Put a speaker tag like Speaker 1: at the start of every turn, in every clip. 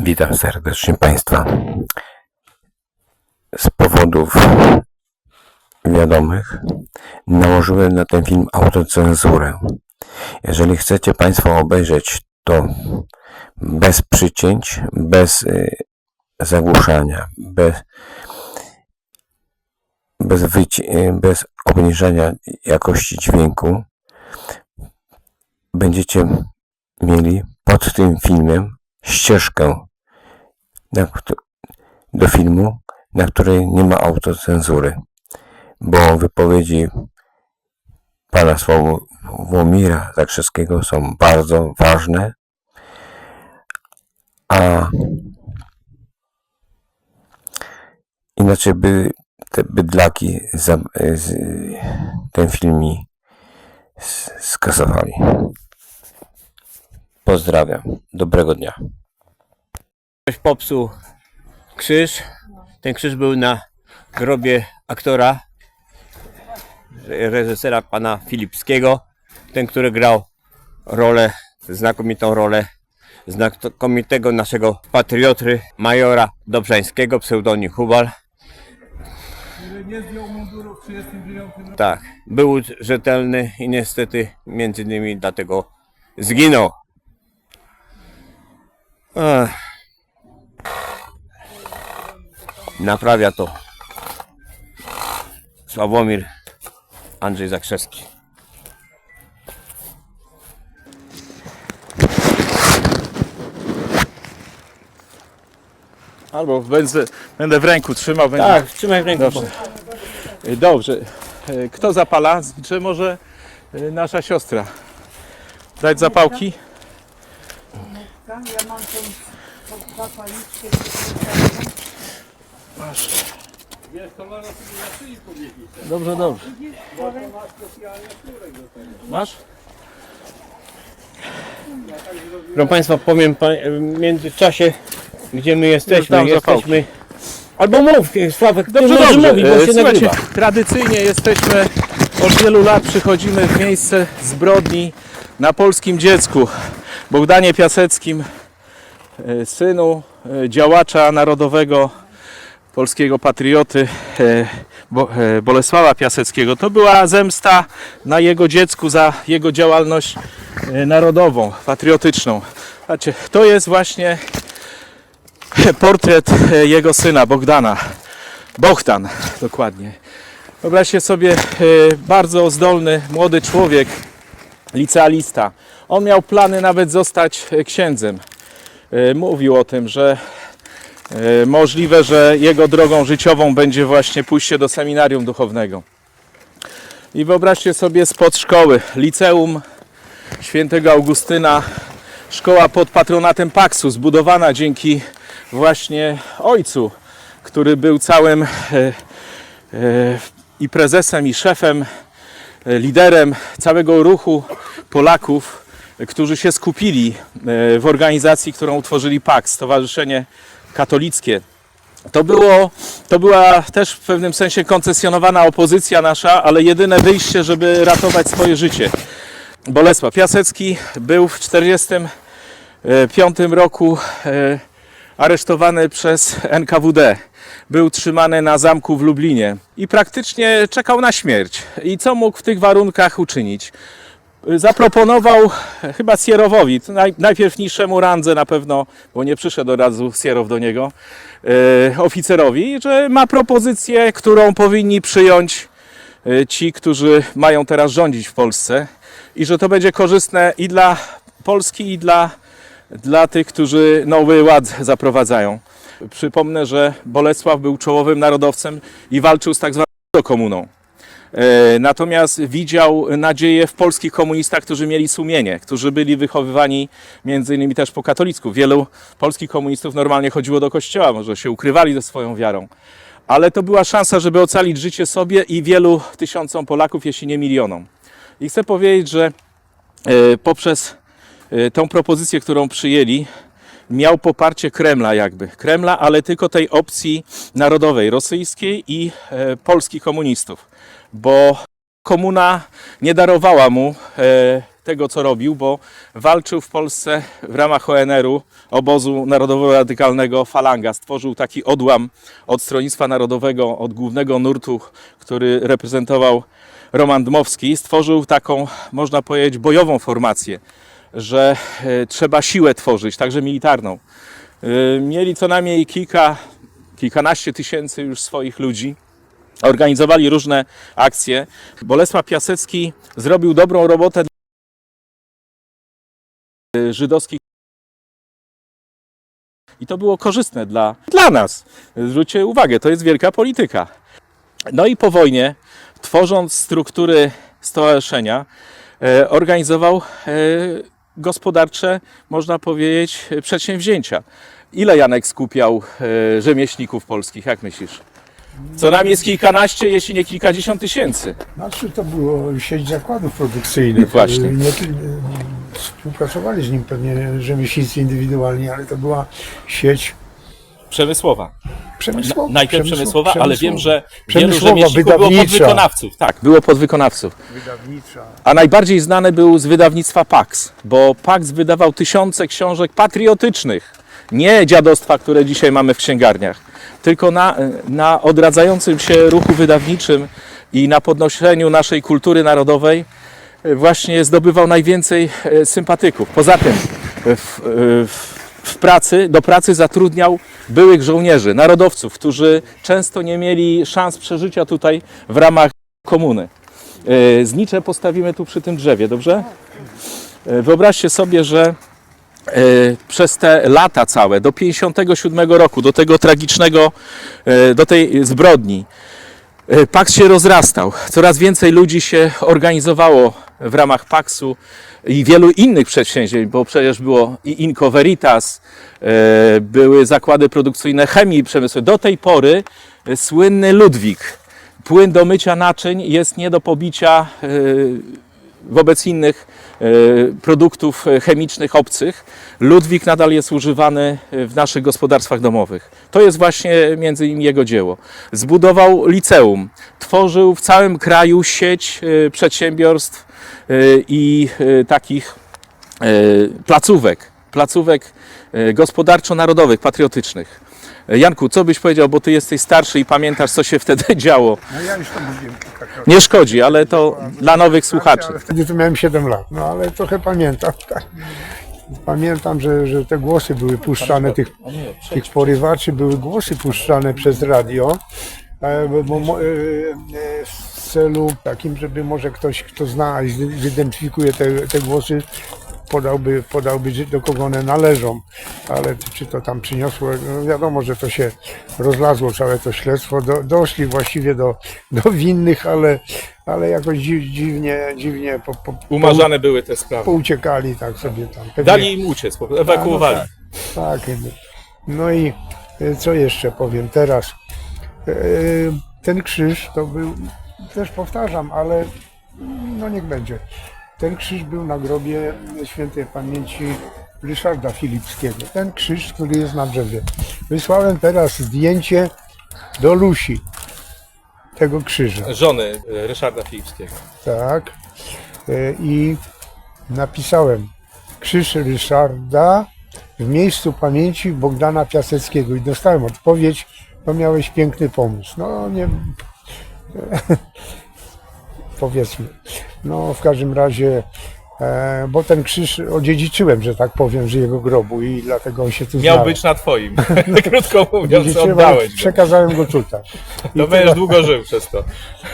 Speaker 1: Witam serdecznie Państwa. Z powodów wiadomych nałożyłem na ten film autocenzurę. Jeżeli chcecie Państwo obejrzeć to bez przycięć, bez y, zagłuszania, bez, bez, wyci- y, bez obniżania jakości dźwięku, będziecie mieli pod tym filmem ścieżkę do filmu, na której nie ma autocenzury, bo wypowiedzi pana Sławomira Zakrzewskiego są bardzo ważne, a inaczej by te bydlaki za, z, ten film mi skasowali. Pozdrawiam. Dobrego dnia.
Speaker 2: Ktoś popsuł krzyż. Ten krzyż był na grobie aktora, reżysera pana Filipskiego. Ten, który grał rolę, znakomitą rolę znakomitego naszego patriotry, majora Dobrzańskiego, pseudonim Hubal.
Speaker 3: nie zdjął munduru w 39 roku.
Speaker 2: Tak, był rzetelny i niestety między innymi dlatego zginął. Ech. Naprawia to Sławomir Andrzej Zakrzewski.
Speaker 3: Albo będę, będę w ręku trzymał. Będzie...
Speaker 2: Tak, trzymaj w ręku.
Speaker 3: Dobrze. Y, Dobrze. Y, Kto zapala? Czy może y, nasza siostra? Dać zapałki?
Speaker 4: Ja mam tą zapalniczkę.
Speaker 3: Masz. Dobrze, dobrze. Masz?
Speaker 2: Proszę Państwa, powiem pa- w międzyczasie, gdzie my jesteśmy.
Speaker 3: dam
Speaker 2: Jesteśmy. Albo mów, Sławek,
Speaker 3: Dobrze,
Speaker 2: ty
Speaker 3: dobrze.
Speaker 2: mówić, bo
Speaker 3: E,
Speaker 2: się
Speaker 3: Słuchajcie,
Speaker 2: nagrywa.
Speaker 3: tradycyjnie jesteśmy, od wielu lat przychodzimy w miejsce zbrodni na polskim dziecku. Bogdanie Piaseckim, e, synu e, działacza narodowego, polskiego patrioty e, e, Bolesława Piaseckiego. To była zemsta na jego dziecku za jego działalność e, narodową, patriotyczną. Słuchajcie, to jest właśnie portret jego syna Bogdana. Bohdan, dokładnie. Wyobraźcie sobie, bardzo zdolny młody człowiek, licealista. On miał plany nawet zostać księdzem. Mówił o tym, że możliwe, że jego drogą życiową będzie właśnie pójście do seminarium duchownego. I wyobraźcie sobie spod szkoły, liceum świętego Augustyna, szkoła pod patronatem Paksu, zbudowana dzięki właśnie ojcu, który był całym e, e, i prezesem, i szefem, e, liderem całego ruchu Polaków, e, którzy się skupili e, w organizacji, którą utworzyli PAX, Stowarzyszenie Katolickie. To, było, to była też w pewnym sensie koncesjonowana opozycja nasza, ale jedyne wyjście, żeby ratować swoje życie. Bolesław Piasecki był w 1945 roku e, aresztowany przez NKWD. Był trzymany na zamku w Lublinie i praktycznie czekał na śmierć. I co mógł w tych warunkach uczynić? Zaproponował chyba Sierowowi, najpierw niższemu randze na pewno, bo nie przyszedł od razu Sierow do niego, e, oficerowi, że ma propozycję, którą powinni przyjąć e, ci, którzy mają teraz rządzić w Polsce i że to będzie korzystne i dla Polski, i dla, dla tych, którzy nowy ład zaprowadzają. Przypomnę, że Bolesław był czołowym narodowcem i walczył z tak zwaną komuną. E, Natomiast widział nadzieję w polskich komunistach, którzy mieli sumienie, którzy byli wychowywani między innymi też po katolicku. Wielu polskich komunistów normalnie chodziło do kościoła, może się ukrywali ze swoją wiarą. Ale to była szansa, żeby ocalić życie sobie i wielu tysiącom Polaków, jeśli nie milionom. I chcę powiedzieć, że e, poprzez e, tą propozycję, którą przyjęli, miał poparcie Kremla jakby. Kremla, ale tylko tej opcji narodowej, rosyjskiej i polskich komunistów. Bo komuna nie darowała mu e, tego, co robił, bo walczył w Polsce w ramach ONR-u, obozu narodowo-radykalnego Falanga. Stworzył taki odłam od Stronnictwa Narodowego, od głównego nurtu, który reprezentował Roman Dmowski. Stworzył taką, można powiedzieć, bojową formację, że e, trzeba siłę tworzyć, także militarną. E, Mieli co najmniej kilka, kilkanaście tysięcy już swoich ludzi. Organizowali różne akcje. Bolesław Piasecki zrobił dobrą robotę dla żydowskich. I to było korzystne dla, dla nas. Zwróćcie uwagę, to jest wielka polityka. No i po wojnie, tworząc struktury stowarzyszenia, e, organizował e, gospodarcze, można powiedzieć, przedsięwzięcia. Ile Janek skupiał e, rzemieślników polskich, jak myślisz? Co nam jest kilkanaście, jeśli nie kilkadziesiąt tysięcy.
Speaker 5: Znaczy to było sieć zakładów produkcyjnych.
Speaker 3: Właśnie.
Speaker 5: Nie, współpracowali z nim pewnie rzemieślnicy indywidualni, ale to była sieć
Speaker 3: Przemysłowa.
Speaker 5: przemysłowa.
Speaker 3: Najpierw
Speaker 5: przemysł-
Speaker 3: przemysłowa, ale wiem, że wielu
Speaker 5: Przemysłowa,
Speaker 3: rzemieślników było podwykonawców. Tak, było podwykonawców.
Speaker 5: Wydawnicza.
Speaker 3: A najbardziej znany był z wydawnictwa Pax, bo Pax wydawał tysiące książek patriotycznych. Nie dziadostwa, które dzisiaj mamy w księgarniach, tylko na, na odradzającym się ruchu wydawniczym i na podnoszeniu naszej kultury narodowej e, właśnie zdobywał najwięcej e, sympatyków. Poza tym e, w, w, w pracy, do pracy zatrudniał byłych żołnierzy, narodowców, którzy często nie mieli szans przeżycia tutaj w ramach komuny. Znicze postawimy tu przy tym drzewie, dobrze? Wyobraźcie sobie, że przez te lata całe, do 57 roku, do tego tragicznego, e, do tej zbrodni, e, Paks się rozrastał. Coraz więcej ludzi się organizowało w ramach Paksu i wielu innych przedsięwzięć, bo przecież było i Inco Veritas, e, były zakłady produkcyjne chemii przemysłowej. Do tej pory e, słynny Ludwik, płyn do mycia naczyń jest nie do pobicia e, wobec innych e, produktów e, chemicznych obcych. Ludwik nadal jest używany e, w naszych gospodarstwach domowych. To jest właśnie między innymi jego dzieło. Zbudował liceum, tworzył w całym kraju sieć e, przedsiębiorstw e, i e, takich e, placówek, placówek e, gospodarczo-narodowych, patriotycznych. Janku, co byś powiedział, bo ty jesteś starszy i pamiętasz, co się wtedy działo.
Speaker 5: No ja już to mówiłem kilkakrotnie.
Speaker 3: Nie szkodzi, ale to dla nowych słuchaczy.
Speaker 5: Ale wtedy to miałem 7 lat, no ale trochę pamiętam. Tak. Pamiętam, że, że te głosy były puszczane, tych, tych porywaczy były głosy puszczane przez radio, e, e, e, w celu takim, żeby może ktoś, kto zna i zid- zidentyfikuje te, te głosy, podałby, podałby, do kogo one należą, ale czy to tam przyniosło, no wiadomo, że to się rozlazło całe to śledztwo, do, doszli właściwie do, do winnych, ale, ale jakoś dziw, dziwnie, dziwnie po, po,
Speaker 3: Umarzane były te sprawy.
Speaker 5: pouciekali tak sobie tam. Pewnie-
Speaker 3: Dali im uciec, po- ewakuowali.
Speaker 5: no tak, tak. No i e, co jeszcze powiem teraz? E, Ten krzyż to był, też powtarzam, ale no niech będzie. Ten krzyż był na grobie świętej pamięci Ryszarda Filipskiego. Ten krzyż, który jest na drzewie. Wysłałem teraz zdjęcie do Lusi tego krzyża.
Speaker 3: Żony e, Ryszarda Filipskiego.
Speaker 5: Tak. E, I napisałem Krzyż Ryszarda w miejscu pamięci Bogdana Piaseckiego i dostałem odpowiedź, to miałeś piękny pomysł. No nie powiedzmy. No w każdym razie e, bo ten krzyż odziedziczyłem, że tak powiem, z jego grobu i dlatego on się tu
Speaker 3: Miał
Speaker 5: znalazł.
Speaker 3: być na twoim. Krótko mówiąc,
Speaker 5: Odziedziczyłem,
Speaker 3: oddałeś go.
Speaker 5: przekazałem go tutaj. I
Speaker 3: To będziesz długo żył przez to.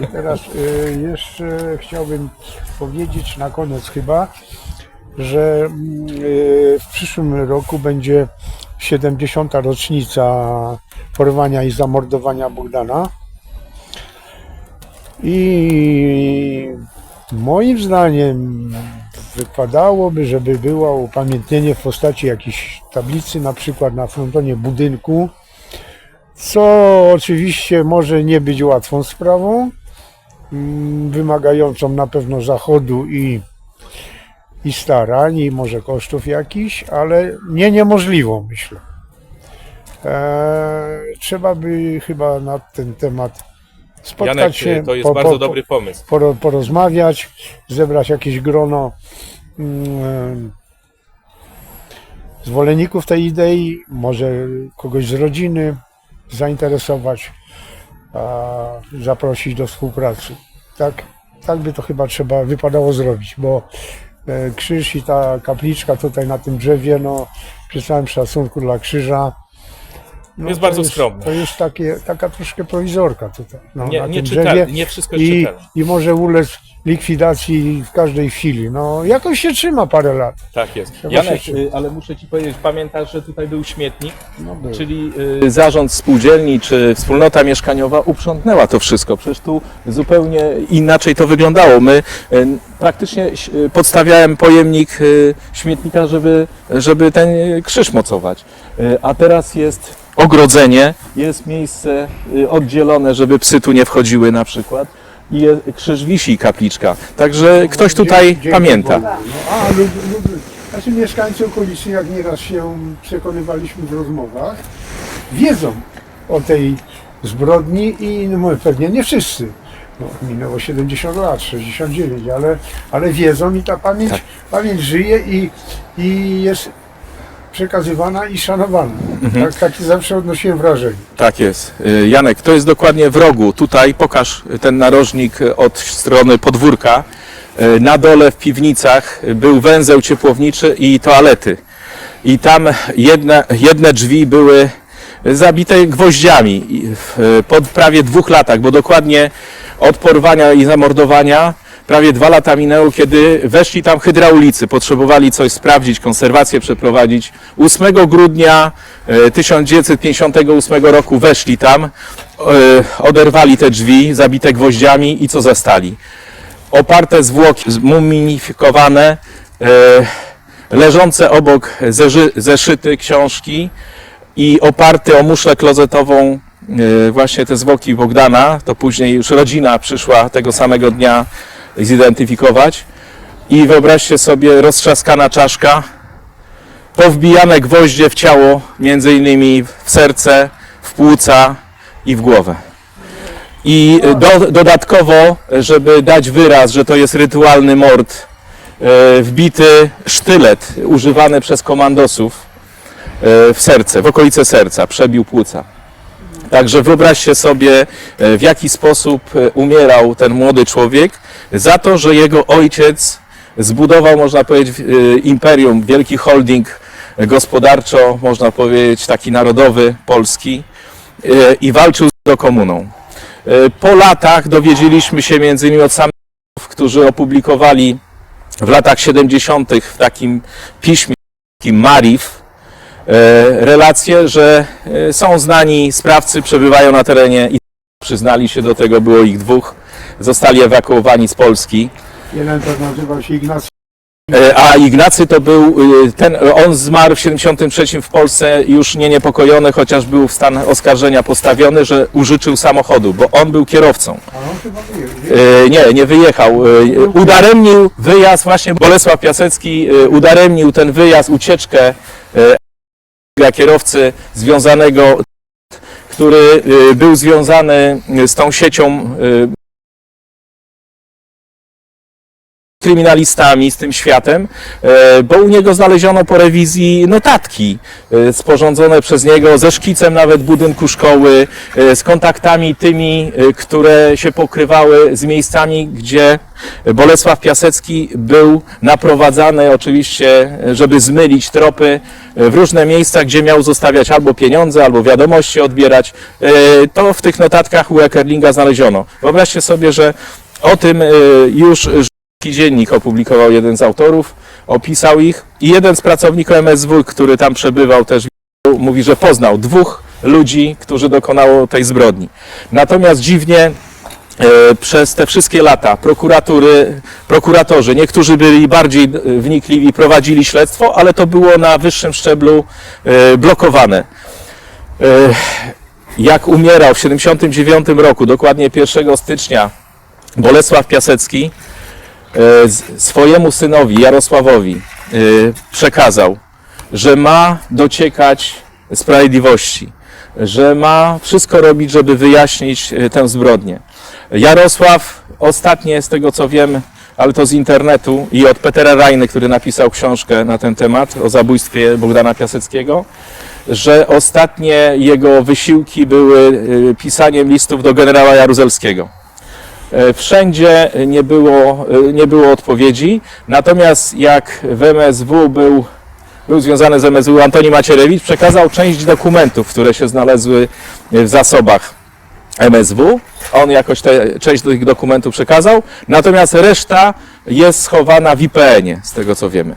Speaker 5: I teraz y, jeszcze chciałbym powiedzieć na koniec chyba, że mm, y, w przyszłym roku będzie 70. rocznica porwania i zamordowania Bogdana. I moim zdaniem wypadałoby, żeby było upamiętnienie w postaci jakiejś tablicy, na przykład na frontonie budynku, co oczywiście może nie być łatwą sprawą, mm, wymagającą na pewno zachodu i, i starań, i może kosztów jakichś, ale nie niemożliwą, myślę. Eee, trzeba by chyba na ten temat spotkać
Speaker 3: Janek,
Speaker 5: się,
Speaker 3: to jest
Speaker 5: po-
Speaker 3: bardzo
Speaker 5: po-
Speaker 3: dobry pomysł.
Speaker 5: poro, porozmawiać, zebrać jakieś grono mm, zwolenników tej idei, może kogoś z rodziny zainteresować, a zaprosić do współpracy. Tak, tak by to chyba trzeba wypadało zrobić, bo e, krzyż i ta kapliczka tutaj na tym drzewie, no przy całym szacunku dla krzyża, no,
Speaker 3: Jest bardzo skromny.
Speaker 5: To jest takie, taka troszkę prowizorka tutaj. No,
Speaker 3: Nie, nie nie wszystko jest
Speaker 5: i,
Speaker 3: czytelne.
Speaker 5: i może ulec likwidacji w każdej chwili. No jakoś się trzyma parę lat.
Speaker 3: Tak jest. Janek, ale muszę Ci powiedzieć, pamiętasz, że tutaj był śmietnik?
Speaker 5: No, był.
Speaker 3: Czyli y, zarząd spółdzielni czy wspólnota mieszkaniowa uprzątnęła to wszystko. Przecież tu zupełnie inaczej to wyglądało. My y, praktycznie y, podstawiałem pojemnik y, śmietnika, żeby, żeby ten krzyż mocować. Y, A teraz jest ogrodzenie, jest miejsce y, oddzielone, żeby psy tu nie wchodziły na przykład. I je- krzyż wisi, kapliczka. Także ktoś tutaj
Speaker 5: Dzięki
Speaker 3: pamięta.
Speaker 5: Bogu. No, a lub, lub, znaczy mieszkańcy okolicy, jak nieraz się przekonywaliśmy w rozmowach, wiedzą o tej zbrodni i no, pewnie nie wszyscy. No, minęło 70 lat, 69, ale, ale wiedzą i ta pamięć,
Speaker 3: Tak.
Speaker 5: pamięć żyje i, i jest przekazywana i szanowana.
Speaker 3: Mhm.
Speaker 5: Tak, takie zawsze odnosiłem wrażenie.
Speaker 3: Tak jest. Y, Janek, to jest dokładnie w rogu. Tutaj pokaż ten narożnik y, od strony podwórka. Y, Na dole w piwnicach był węzeł ciepłowniczy i toalety. I tam jedne, jedne drzwi były zabite gwoździami w- po prawie dwóch latach, bo dokładnie od porwania i zamordowania prawie dwa lata minęło, kiedy weszli tam hydraulicy, potrzebowali coś sprawdzić, konserwację przeprowadzić. 8 grudnia e, 1958 roku weszli tam, e, oderwali te drzwi zabite gwoździami i co zastali? Oparte zwłoki, zmumifikowane, e, leżące obok zeszyty książki i oparte o muszlę klozetową e, właśnie te zwłoki Bogdana, to później już rodzina przyszła tego samego dnia zidentyfikować i wyobraźcie sobie roztrzaskana czaszka, powbijane gwoździe w ciało, między innymi w serce, w płuca i w głowę. I do, dodatkowo, żeby dać wyraz, że to jest rytualny mord, e, wbity sztylet używany przez komandosów e, w serce, w okolice serca, przebił płuca. Także wyobraźcie sobie, e, w jaki sposób e, umierał ten młody człowiek za to, że jego ojciec zbudował, można powiedzieć, e, imperium, wielki holding gospodarczo, można powiedzieć, taki narodowy, polski e, i walczył z komuną. E, Po latach dowiedzieliśmy się między innymi od samych, którzy opublikowali w latach 70. w takim piśmie, takim Marif, relacje, że są znani sprawcy, przebywają na terenie i przyznali się do tego, było ich dwóch, zostali ewakuowani z Polski.
Speaker 5: Jeden to nazywał się Ignacy
Speaker 3: E, A Ignacy to był y, ten, on zmarł w 73 w Polsce już nie niepokojony, chociaż był w stan oskarżenia postawiony, że użyczył samochodu, bo on był kierowcą. E, Nie, nie wyjechał. E, Udaremnił wyjazd, właśnie Bolesław Piasecki udaremnił ten wyjazd, ucieczkę dla kierowcy związanego, który był związany z tą siecią kryminalistami, z tym światem, e, bo u niego znaleziono po rewizji notatki e, sporządzone przez niego ze szkicem nawet budynku szkoły, e, z kontaktami tymi, które się pokrywały z miejscami, gdzie Bolesław Piasecki był naprowadzany oczywiście, żeby zmylić tropy w różne miejsca, gdzie miał zostawiać albo pieniądze, albo wiadomości odbierać. To w tych notatkach u Ekerlinga znaleziono. Wyobraźcie sobie, że o tym już Taki dziennik opublikował jeden z autorów, opisał ich i jeden z pracowników MSW, który tam przebywał też mówi, że poznał dwóch ludzi, którzy dokonało tej zbrodni. Natomiast dziwnie e, przez te wszystkie lata prokuratury, prokuratorzy, niektórzy byli bardziej wnikliwi, prowadzili śledztwo, ale to było na wyższym szczeblu e, blokowane. E, Jak umierał w 79 roku, dokładnie 1 stycznia, Bolesław Piasecki, swojemu synowi Jarosławowi e, przekazał, że ma dociekać sprawiedliwości, że ma wszystko robić, żeby wyjaśnić e, tę zbrodnię. Jarosław ostatnie, z tego co wiem, ale to z internetu i od Petera Rajny, który napisał książkę na ten temat o zabójstwie Bogdana Piaseckiego, że ostatnie jego wysiłki były pisaniem listów do generała Jaruzelskiego. E, Wszędzie nie było, e, nie było odpowiedzi, natomiast jak w MSW był, był związany z MSW Antoni Macierewicz, przekazał część dokumentów, które się znalazły w zasobach MSW. On jakoś tę część tych dokumentów przekazał, natomiast reszta jest schowana w IPN-ie, z tego co wiemy.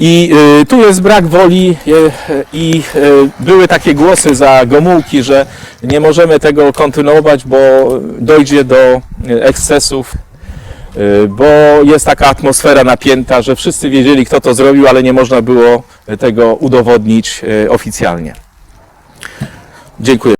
Speaker 3: I y, tu jest brak woli y, i y, były takie głosy za Gomułki, że nie możemy tego kontynuować, bo dojdzie do ekscesów, bo jest taka atmosfera napięta, że wszyscy wiedzieli kto to zrobił, ale nie można było tego udowodnić oficjalnie. Dziękuję.